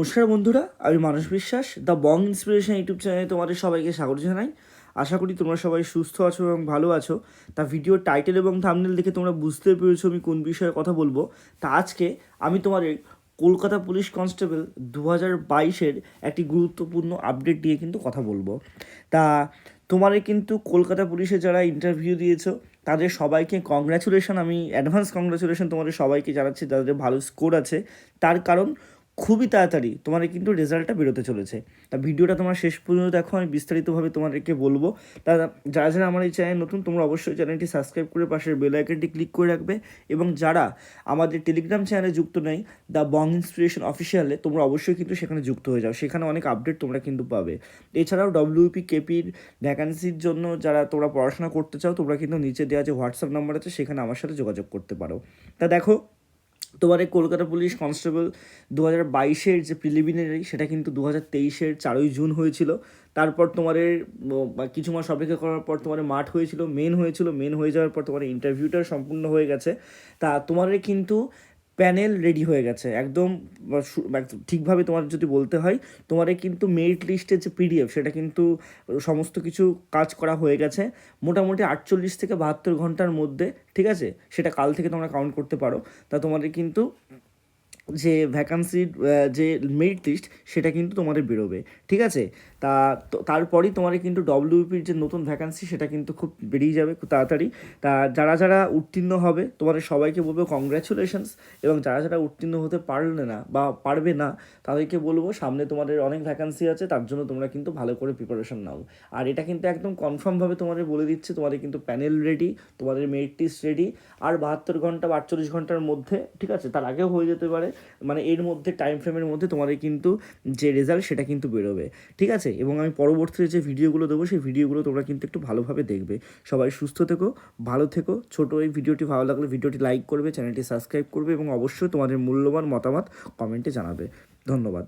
নমস্কার বন্ধুরা, আমি মানস বিশ্বাস দ্য বং ইন্সপিরেশন ইউটিউব চ্যানেলে তোমাদের সবাইকে স্বাগত জানাই। আশা করি তোমরা সবাই সুস্থ আছো এবং ভালো আছো। তা ভিডিও টাইটেল এবং থামনেল দেখে তোমরা বুঝতে পেরেছ আমি কোন বিষয়ে কথা বলব। তা আজকে আমি তোমাদের কলকাতা পুলিশ কনস্টেবল দু হাজার বাইশের একটি গুরুত্বপূর্ণ আপডেট দিয়ে কিন্তু কথা বলব। তা তোমাদের কিন্তু কলকাতা পুলিশে যারা ইন্টারভিউ দিয়েছ, তাদের সবাইকে কংগ্রাচুলেশন আমি অ্যাডভান্স কংগ্রাচুলেশন তোমাদের সবাইকে জানাচ্ছি, যাদের ভালো স্কোর আছে। তার কারণ খুবই তাড়াতাড়ি তোমার কিন্তু রেজাল্টটা বেরোতে চলেছে। তা ভিডিওটা তোমার শেষ পর্যন্ত দেখো, আমি বিস্তারিতভাবে তোমাদেরকে বলব। তা যারা যারা আমার এই চ্যানেল নতুন, তোমরা অবশ্যই চ্যানেলটি সাবস্ক্রাইব করে পাশের বেল আইকনটি ক্লিক করে রাখবে এবং যারা আমাদের টেলিগ্রাম চ্যানেলে যুক্ত নেই, দ্য বং ইন্সপিরেশন অফিসিয়ালে তোমরা অবশ্যই কিন্তু সেখানে যুক্ত হয়ে যাও। সেখানে অনেক আপডেট তোমরা কিন্তু পাবে। এছাড়াও ডব্লিউপি কেপির ভ্যাকান্সির জন্য যারা তোমরা পড়াশোনা করতে চাও, তোমরা কিন্তু নিচে দেওয়া যে হোয়াটসঅ্যাপ নাম্বার আছে, সেখানে আমার সাথে যোগাযোগ করতে পারো। তা দেখো তোমার কলকাতা পুলিশ কনস্টেবল দু হাজার বাইশের যে প্রিলিমিনারি সেটা কিন্তু দু হাজার তেইশের চারই জুন হয়েছিল। তারপর তোমার কিছু মাস অপেক্ষা করার পর তোমার মাঠ হয়েছিল মেন হয়েছিল মেন হয়ে যাওয়ার পর তোমার ইন্টারভিউটা সম্পূর্ণ হয়ে গেছে। তা তোমার কিন্তু প্যানেল রেডি হয়ে গেছে। একদম ঠিকভাবে তোমার যদি বলতে হয় তোমাদের কিন্তু মেরিট লিস্টের যে পিডিএফ, সেটা কিন্তু সমস্ত কিছু কাজ করা হয়ে গেছে। মোটামুটি আটচল্লিশ থেকে বাহাত্তর ঘণ্টার মধ্যে, ঠিক আছে? সেটা কাল থেকে তোমরা কাউন্ট করতে পারো। তা তোমাদের কিন্তু যে ভ্যাকান্সির যে মেরিট লিস্ট সেটা কিন্তু তোমাদের বেরোবে, ঠিক আছে? তা তারপরেই তোমাদের কিন্তু ডব্লিউপির যে নতুন ভ্যাকান্সি সেটা কিন্তু খুব বেরিয়ে যাবে খুব তাড়াতাড়ি। তা যারা যারা উত্তীর্ণ হবে, তোমাদের সবাইকে বলব কংগ্রাচুলেশনস এবং যারা যারা উত্তীর্ণ হতে পারলে না বা পারবে না, তাদেরকে বলব সামনে তোমাদের অনেক ভ্যাকান্সি আছে, তার জন্য তোমরা কিন্তু ভালো করে প্রিপারেশন নাও। আর এটা কিন্তু একদম কনফার্মভাবে তোমাদের বলে দিচ্ছে, তোমাদের কিন্তু প্যানেল রেডি তোমাদের মেরিট লিস্ট রেডি আর বাহাত্তর ঘণ্টা বা আটচল্লিশ ঘণ্টার মধ্যে, ঠিক আছে? তার আগেও হয়ে যেতে পারে মানে এর মধ্যে টাইম ফ্রেমের মধ্যে তোমাদের কিন্তু যে রেজাল্ট সেটা কিন্তু বেরোবে, ঠিক আছে এবং আমি পরবর্তীতে যে ভিডিওগুলো দেবো, সেই ভিডিওগুলো তোমরা কিন্তু একটু ভালোভাবে দেখবে। সবাই সুস্থ থেকো, ভালো থেকো। ছোটো এই ভিডিওটি ভালো লাগলে ভিডিওটি লাইক করবে, চ্যানেলটি সাবস্ক্রাইব করবে এবং অবশ্যই তোমাদের মূল্যবান মতামত কমেন্টে জানাবে। ধন্যবাদ।